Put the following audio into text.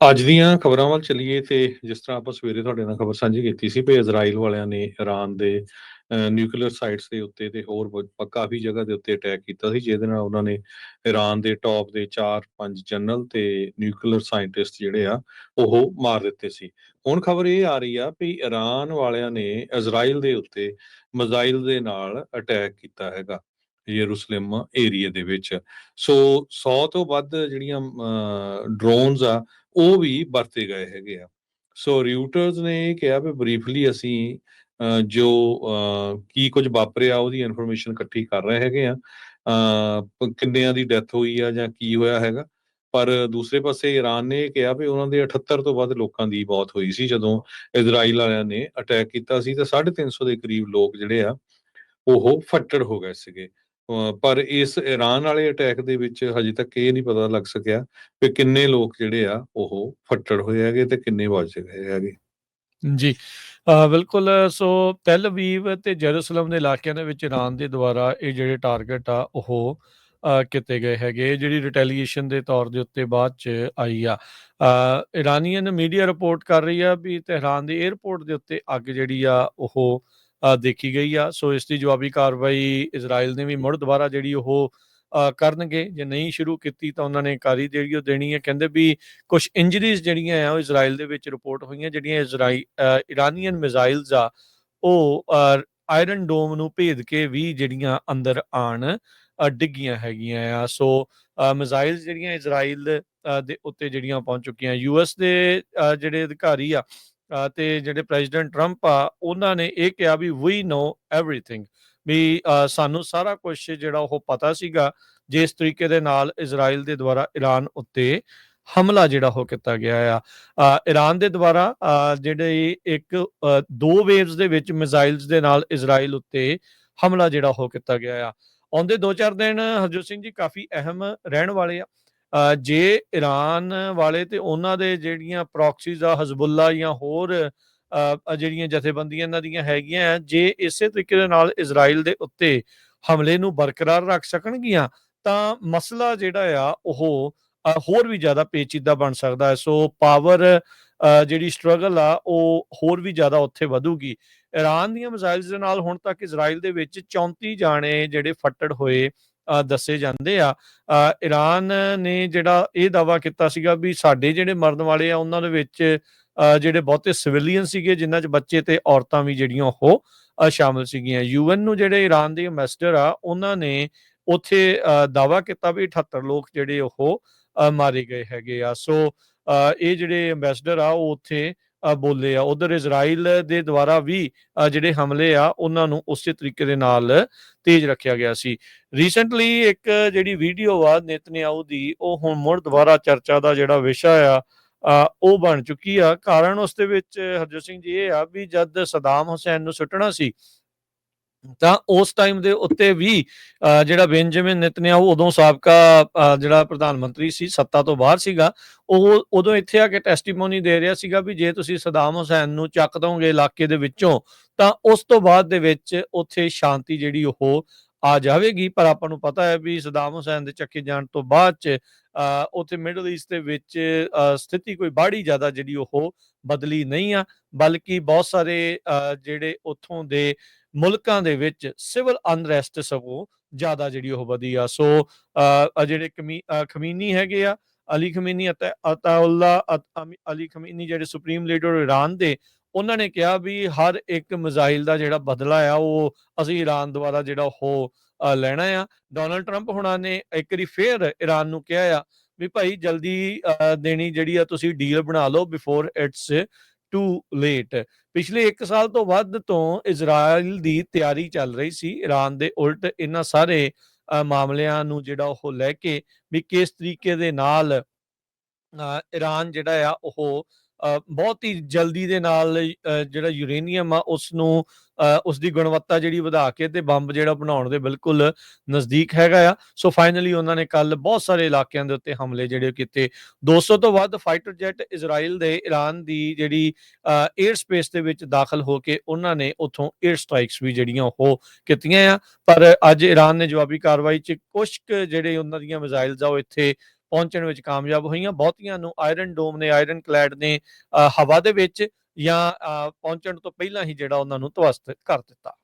ਅੱਜ ਦੀਆਂ ਖਬਰਾਂ ਵੱਲ ਚੱਲੀਏ ਤੇ ਜਿਸ ਤਰ੍ਹਾਂ ਆਪਾਂ ਸਵੇਰੇ ਤੁਹਾਡੇ ਨਾਲ ਖਬਰ ਸਾਂਝੀ ਕੀਤੀ ਸੀ ਵੀ ਇਜ਼ਰਾਈਲ ਵਾਲਿਆਂ ਨੇ ਈਰਾਨ ਦੇ ਨਿਊਕਲੀਅਰ ਸਾਈਟਸ ਦੇ ਉੱਤੇ ਤੇ ਹੋਰ ਕਾਫੀ ਜਗ੍ਹਾ ਦੇ ਉੱਤੇ ਅਟੈਕ ਕੀਤਾ ਸੀ, ਜਿਹਦੇ ਨਾਲ ਉਹਨਾਂ ਨੇ ਈਰਾਨ ਦੇ ਟੌਪ ਦੇ 4-5 ਜਨਰਲ ਤੇ ਨਿਊਕਲੀਅਰ ਸਾਇੰਟਿਸਟ ਜਿਹੜੇ ਆ, ਉਹ ਮਾਰ ਦਿੱਤੇ ਸੀ। ਹੁਣ ਖਬਰ ਇਹ ਆ ਰਹੀ ਆ ਵੀ ਈਰਾਨ ਵਾਲਿਆਂ ਨੇ ਇਜ਼ਰਾਈਲ ਦੇ ਉੱਤੇ ਮਿਜ਼ਾਈਲ ਦੇ ਨਾਲ ਅਟੈਕ ਕੀਤਾ ਹੈਗਾ, ਯਰੂਸ਼ਲਮ ਏਰੀਆ ਦੇ ਵਿੱਚ। ਸੋ 100 ਤੋਂ ਵੱਧ ਜਿਹੜੀਆਂ ਡਰੋਨਸ ਆ ਉਹ ਵੀ ਵਰਤੇ ਗਏ ਹੈਗੇ ਆ। ਸੋ ਰਿਊਟਰਸ ਨੇ ਕਿਹਾ ਵੀ ਬਰੀਫਲੀ ਅਸੀਂ ਜੋ ਅਹ, ਕੀ ਕੁਝ ਵਾਪਰਿਆ ਉਹਦੀ ਇਨਫੋਰਮੇਸ਼ਨ ਇਕੱਠੀ ਕਰ ਰਹੇ ਹੈਗੇ ਆ। ਅਹ, ਕਿੰਨਿਆਂ ਦੀ ਡੈਥ ਹੋਈ ਆ ਜਾਂ ਕੀ ਹੋਇਆ ਹੈਗਾ। ਪਰ ਦੂਸਰੇ ਪਾਸੇ ਈਰਾਨ ਨੇ ਇਹ ਕਿਹਾ ਵੀ ਉਹਨਾਂ ਦੇ 78 ਤੋਂ ਵੱਧ ਲੋਕਾਂ ਦੀ ਮੌਤ ਹੋਈ ਸੀ। ਜਦੋਂ ਇਜ਼ਰਾਈਲ ਵਾਲਿਆਂ ਨੇ ਅਟੈਕ ਕੀਤਾ ਸੀ ਤੇ 350 ਦੇ ਕਰੀਬ ਲੋਕ ਜਿਹੜੇ ਆ ਉਹ ਫੱਟੜ ਹੋ ਗਏ ਸੀਗੇ। ਪਰ ਇਸ ਈਰਾਨ ਵਾਲੇ ਅਟੈਕ ਦੇ ਵਿੱਚ ਹਜੇ ਤੱਕ ਇਹ ਨਹੀਂ ਪਤਾ ਲੱਗ ਸਕਿਆ ਕਿ ਕਿੰਨੇ ਲੋਕ ਜਿਹੜੇ ਆ ਉਹ ਫੱਟੜ ਹੋਏ ਹੈਗੇ ਤੇ ਕਿੰਨੇ ਬਚ ਗਏ ਹੈਗੇ। ਜੀ ਬਿਲਕੁਲ ਸੋ ਤੈਲ ਅਵੀਵ ਤੇ ਜੈਰੂਸਲਮ ਦੇ ਇਲਾਕਿਆਂ ਦੇ ਵਿੱਚ ਇਰਾਨ ਦੇ ਦੁਆਰਾ ਇਹ ਜਿਹੜੇ ਟਾਰਗੇਟ ਆ ਉਹ ਅ, ਕੀਤੇ ਗਏ ਹੈਗੇ। ਇਹ ਜਿਹੜੀ ਰਿਟੈਲੀਏਸ਼ਨ ਦੇ ਤੌਰ ਦੇ ਉੱਤੇ ਬਾਅਦ ਚ ਆਈ ਆ। ਇਰਾਨੀਅਨ ਮੀਡੀਆ ਰਿਪੋਰਟ ਕਰ ਰਹੀ ਆ ਵੀ ਤਹਿਰਾਨ ਦੇ 에ਅਰਪੋਰਟ ਦੇ ਉੱਤੇ ਅੱਗ ਜਿਹੜੀ ਆ ਉਹ ਦੇਖੀ ਗਈ ਆ। ਸੋ ਇਸ ਦੀ ਜਵਾਬੀ ਕਾਰਵਾਈ ਇਜ਼ਰਾਈਲ ਨੇ ਵੀ ਮੁੜ ਦੁਬਾਰਾ ਜਿਹੜੀ ਉਹ ਕਰਨਗੇ। ਜੇ ਨਹੀਂ ਸ਼ੁਰੂ ਕੀਤੀ ਤਾਂ ਉਹਨਾਂ ਨੇ ਕਾਰੀ ਜਿਹੜੀ ਉਹ ਦੇਣੀ ਹੈ। ਕਹਿੰਦੇ ਵੀ ਕੁਝ ਇੰਜਰੀਜ਼ ਜਿਹੜੀਆਂ ਆ, ਉਹ ਇਜ਼ਰਾਈਲ ਦੇ ਵਿੱਚ ਰਿਪੋਰਟ ਹੋਈਆਂ ਜਿਹੜੀਆਂ ਇਜ਼ਰਾਈਲ ਇਰਾਨੀਅਨ ਮਿਜ਼ਾਈਲਸ ਆ, ਉਹ ਆਇਰਨ ਡੋਮ ਨੂੰ ਭੇਦ ਕੇ ਵੀ ਜਿਹੜੀਆਂ ਅੰਦਰ ਆਣ ਡਿੱਗੀਆਂ ਹੈਗੀਆਂ ਆ। ਸੋ ਮਿਜ਼ਾਈਲਸ ਜਿਹੜੀਆਂ ਇਜ਼ਰਾਈਲ ਦੇ ਉੱਤੇ ਜਿਹੜੀਆਂ ਪਹੁੰਚ ਚੁੱਕੀਆਂ। ਯੂਐਸ ਦੇ ਜਿਹੜੇ ਅਧਿਕਾਰੀ ਆ ਤੇ ਜਿਹੜੇ ਪ੍ਰੈਜ਼ੀਡੈਂਟ ਟਰੰਪ ਆ, ਉਹਨਾਂ ਨੇ ਇਹ ਕਿਹਾ ਵੀ ਵੀ ਨੋ ਐਵਰੀਥਿੰਗ ਵੀ ਸਾਨੂੰ ਸਾਰਾ ਕੁਝ ਜਿਹੜਾ ਉਹ ਪਤਾ ਸੀਗਾ, ਜਿਸ ਤਰੀਕੇ ਦੇ ਨਾਲ ਇਜ਼ਰਾਈਲ ਦੇ ਦੁਆਰਾ ਈਰਾਨ ਉੱਤੇ ਹਮਲਾ ਜਿਹੜਾ ਉਹ ਕੀਤਾ ਗਿਆ ਆ। ਈਰਾਨ ਦੇ ਦੁਆਰਾ ਜਿਹੜੇ ਇੱਕ ਦੋ ਵੇਵਸ ਦੇ ਵਿੱਚ ਮਿਜ਼ਾਈਲਸ ਦੇ ਨਾਲ ਇਜ਼ਰਾਈਲ ਉੱਤੇ ਹਮਲਾ ਜਿਹੜਾ ਉਹ ਕੀਤਾ ਗਿਆ ਆ। ਆਉਂਦੇ 2-4 ਦਿਨ, ਹਰਜੋਤ ਸਿੰਘ ਜੀ ਕਾਫੀ ਅਹਿਮ ਰਹਿਣ ਵਾਲੇ ਆ। ਜੇ ਈਰਾਨ ਵਾਲੇ ਤੇ ਉਹਨਾਂ ਦੇ ਜਿਹੜੀਆਂ ਪ੍ਰੌਕਸੀਜ਼ ਆ ਹਜ਼ਬੁੱਲਾ ਜਾਂ ਹੋਰ ਜਿਹੜੀਆਂ ਜਥੇਬੰਦੀਆਂ ਇਹਨਾਂ ਦੀਆਂ ਹੈਗੀਆਂ ਆ, ਜੇ ਇਸੇ ਤਰੀਕੇ ਦੇ ਨਾਲ ਇਜ਼ਰਾਈਲ ਦੇ ਉੱਤੇ ਹਮਲੇ ਨੂੰ ਬਰਕਰਾਰ ਰੱਖ ਸਕਣਗੀਆਂ ਤਾਂ ਮਸਲਾ ਜਿਹੜਾ ਆ ਉਹ ਹੋਰ ਵੀ ਜ਼ਿਆਦਾ ਪੇਚੀਦਾ ਬਣ ਸਕਦਾ ਹੈ। ਸੋ ਪਾਵਰ ਜਿਹੜੀ ਸਟਰਗਲ ਆ ਉਹ ਹੋਰ ਵੀ ਜ਼ਿਆਦਾ ਉੱਥੇ ਵਧੂਗੀ। ਈਰਾਨ ਦੀਆਂ ਮਿਜ਼ਾਈਲਸ ਦੇ ਨਾਲ ਹੁਣ ਤੱਕ ਇਜ਼ਰਾਈਲ ਦੇ ਵਿੱਚ 34 ਜਾਣੇ ਜਿਹੜੇ ਫੱਟੜ ਹੋਏ ਦੱਸੇ ਜਾਂਦੇ ਆ। ਈਰਾਨ ਨੇ ਜਿਹੜਾ ਇਹ ਦਾਵਾ ਕੀਤਾ ਸੀਗਾ ਵੀ ਸਾਡੇ ਜਿਹੜੇ ਮਰਨ ਵਾਲੇ ਆ ਉਹਨਾਂ ਦੇ ਵਿੱਚ ਜਿਹੜੇ ਬਹੁਤੇ ਸਿਵਿਲੀਅਨ ਸੀਗੇ ਜਿਨ੍ਹਾਂ 'ਚ ਬੱਚੇ ਤੇ ਔਰਤਾਂ ਵੀ ਜਿਹੜੀਆਂ ਉਹ ਅ, ਸ਼ਾਮਲ ਸੀਗੀਆਂ। ਯੂਐਨ ਨੂੰ ਜਿਹੜੇ ਈਰਾਨ ਦੇ ਐਮਬੈਸਡਰ ਆ ਉਹਨਾਂ ਨੇ ਉੱਥੇ ਅ, ਦਾਵਾ ਕੀਤਾ ਵੀ 78 ਲੋਕ ਜਿਹੜੇ ਉਹ ਮਾਰੇ ਗਏ ਹੈਗੇ ਆ। ਸੋ ਅ, ਇਹ ਜਿਹੜੇ ਐਮਬੈਸਡਰ ਆ ਉਹ ਉੱਥੇ ਬੋਲੇ ਆ। ਉਧਰ ਇਜ਼ਰਾਈਲ ਦੇ ਦੁਆਰਾ ਵੀ ਜਿਹੜੇ ਹਮਲੇ ਆ, ਉਹਨਾਂ ਨੂੰ ਉਸੇ ਤਰੀਕੇ ਦੇ ਨਾਲ ਤੇਜ਼ ਰੱਖਿਆ ਗਿਆ ਸੀ। ਰੀਸੈਂਟਲੀ ਇੱਕ ਜਿਹੜੀ ਵੀਡੀਓ ਆ ਨੇਤਨਯਾਹੂ ਦੀ, ਉਹ ਹੁਣ ਮੁੜ ਦੁਬਾਰਾ ਚਰਚਾ ਦਾ ਜਿਹੜਾ ਵਿਸ਼ਾ ਆ ਉਹ ਬਣ ਚੁੱਕੀ ਆ। ਕਾਰਨ ਉਸ ਦੇ ਵਿੱਚ ਹਰਜੋਤ ਸਿੰਘ ਜੀ ਇਹ ਆ ਵੀ ਜਦ ਸਦਾਮ ਹੁਸੈਨ ਨੂੰ ਸੁੱਟਣਾ ਸੀ ਤਾਂ ਉਸ ਟਾਈਮ ਦੇ ਉੱਤੇ ਵੀ ਜਿਹੜਾ ਬੈਂਜਾਮਿਨ ਨੇਤਨਯਾਹੂ ਉਦੋਂ ਸਾਬਕਾ ਜਿਹੜਾ ਪ੍ਰਧਾਨ ਮੰਤਰੀ ਸੀ, ਸੱਤਾ ਤੋਂ ਬਾਹਰ ਸੀਗਾ, ਉਹ ਉਦੋਂ ਇੱਥੇ ਆ ਕੇ ਟੈਸਟੀਮੋਨੀ ਦੇ ਰਿਹਾ ਸੀਗਾ ਵੀ ਜੇ ਤੁਸੀਂ ਸਦਾਮ ਹੁਸੈਨ ਨੂੰ ਚੱਕ ਦੋਗੇ ਇਲਾਕੇ ਦੇ ਵਿੱਚੋਂ, ਤਾਂ ਉਸ ਤੋਂ ਬਾਅਦ ਦੇ ਵਿੱਚ ਉੱਥੇ ਸ਼ਾਂਤੀ ਜਿਹੜੀ ਉਹ ਆ ਜਾਵੇਗੀ ਪਰ ਆਪਾਂ ਨੂੰ ਪਤਾ ਹੈ ਵੀ ਸਦਾਮ ਹੁਸੈਨ ਦੇ ਚੱਕੇ ਜਾਣ ਤੋਂ ਬਾਅਦ ਚ ਉੱਥੇ ਮਿਡਲ ਈਸਟ ਦੇ ਵਿੱਚ ਸਥਿਤੀ ਕੋਈ ਬਾੜੀ ਜ਼ਿਆਦਾ ਜਿਹੜੀ ਉਹ ਬਦਲੀ ਨਹੀਂ ਆ ਬਲਕਿ ਬਹੁਤ ਸਾਰੇ ਜਿਹੜੇ ਉੱਥੋਂ ਦੇ ਮੁਲਕਾਂ ਦੇ ਵਿੱਚ ਸਿਵਲ ਅਨਰੈਸਟ ਸਗੋਂ ਜ਼ਿਆਦਾ ਜਿਹੜੀ ਉਹ ਵਧੀ ਆ। ਸੋ ਅ, ਜਿਹੜੇ ਕਮੀ ਖਮੀਨੀ ਹੈਗੇ ਆ ਅਲੀ ਖਮੀਨੀ ਅਤੇ ਅਤਾਉੱਲਾ ਅਲੀ ਖਮੀਨੀ ਜਿਹੜੇ ਸੁਪਰੀਮ ਲੀਡਰ ਈਰਾਨ ਦੇ ਉਹਨਾਂ ਨੇ ਕਿਹਾ ਵੀ ਹਰ ਇੱਕ ਮਿਜ਼ਾਈਲ ਦਾ ਜਿਹੜਾ ਬਦਲਾ ਆ ਉਹ ਅਸੀਂ ਈਰਾਨ ਦੁਆਰਾ ਜਿਹੜਾ ਉਹ ਲੈਣਾ ਆ। ਡੋਨਲਡ ਟਰੰਪ ਹੁਣਾਂ ਨੇ ਇੱਕ ਵਾਰੀ ਫੇਰ ਈਰਾਨ ਨੂੰ ਕਿਹਾ ਆ ਵੀ ਭਾਈ ਜਲਦੀ ਦੇਣੀ ਜਿਹੜੀ ਆ ਤੁਸੀਂ ਡੀਲ ਬਣਾ ਲਓ ਬਿਫੋਰ ਇਟਸ ਟੂ ਲੇਟ ਪਿਛਲੇ 1 ਸਾਲ ਤੋਂ ਵੱਧ ਤੋਂ ਇਜ਼ਰਾਈਲ ਦੀ ਤਿਆਰੀ ਚੱਲ ਰਹੀ ਸੀ। ਈਰਾਨ ਦੇ ਉਲਟ ਇਹਨਾਂ ਸਾਰੇ ਮਾਮਲਿਆਂ ਨੂੰ ਜਿਹੜਾ ਉਹ ਲੈ ਕੇ ਵੀ ਕਿਸ ਤਰੀਕੇ ਦੇ ਨਾਲ ਅ, ਈਰਾਨ ਜਿਹੜਾ ਆ ਉਹ ਬਹੁਤ ਹੀ ਜਲਦੀ ਦੇ ਨਾਲ ਜਿਹੜਾ ਯੂਰੇਨੀਅਮ ਆ ਉਸ ਨੂੰ ਉਸ ਦੀ ਗੁਣਵੱਤਾ ਜਿਹੜੀ ਵਧਾ ਕੇ ਤੇ ਬੰਬ ਜਿਹੜਾ ਬਣਾਉਣ ਦੇ ਬਿਲਕੁਲ ਨਜ਼ਦੀਕ ਹੈਗਾ ਆ। ਸੋ ਫਾਈਨਲੀ ਉਹਨਾਂ ਨੇ ਕੱਲ ਬਹੁਤ ਸਾਰੇ ਇਲਾਕਿਆਂ ਦੇ ਉੱਤੇ ਹਮਲੇ ਜਿਹੜੇ ਕੀਤੇ। 200 ਤੋਂ ਵੱਧ ਫਾਈਟਰ ਜੈਟ ਇਜ਼ਰਾਈਲ ਦੇ ਈਰਾਨ ਦੀ ਜਿਹੜੀ 에ਅਰ ਸਪੇਸ ਦੇ ਵਿੱਚ ਦਾਖਲ ਹੋ ਕੇ ਉਹਨਾਂ ਨੇ ਉੱਥੋਂ 에ਅਰ ਸਟ੍ਰਾਈਕਸ ਵੀ ਜਿਹੜੀਆਂ ਉਹ ਕੀਤੀਆਂ ਆ। ਪਰ ਅੱਜ ਈਰਾਨ ਨੇ ਜਵਾਬੀ ਕਾਰਵਾਈ 'ਚ ਕੁਝ ਕੁ ਜਿਹੜੇ ਉਹਨਾਂ ਦੀਆਂ ਮਿਜ਼ਾਈਲਸ ਆ, ਉਹ ਇੱਥੇ ਪਹੁੰਚਣ ਵਿੱਚ ਕਾਮਯਾਬ ਹੋਈਆਂ। ਬਹੁਤੀਆਂ ਨੂੰ ਆਇਰਨ ਡੋਮ ਨੇ ਆਇਰਨ ਕਲੈਡ ਨੇ ਹਵਾ ਦੇ ਵਿੱਚ ਜਾਂ ਪਹੁੰਚਣ ਤੋਂ ਪਹਿਲਾਂ ਹੀ ਜਿਹੜਾ ਉਹਨਾਂ ਨੂੰ ਧਵਸਤ ਕਰ ਦਿੱਤਾ।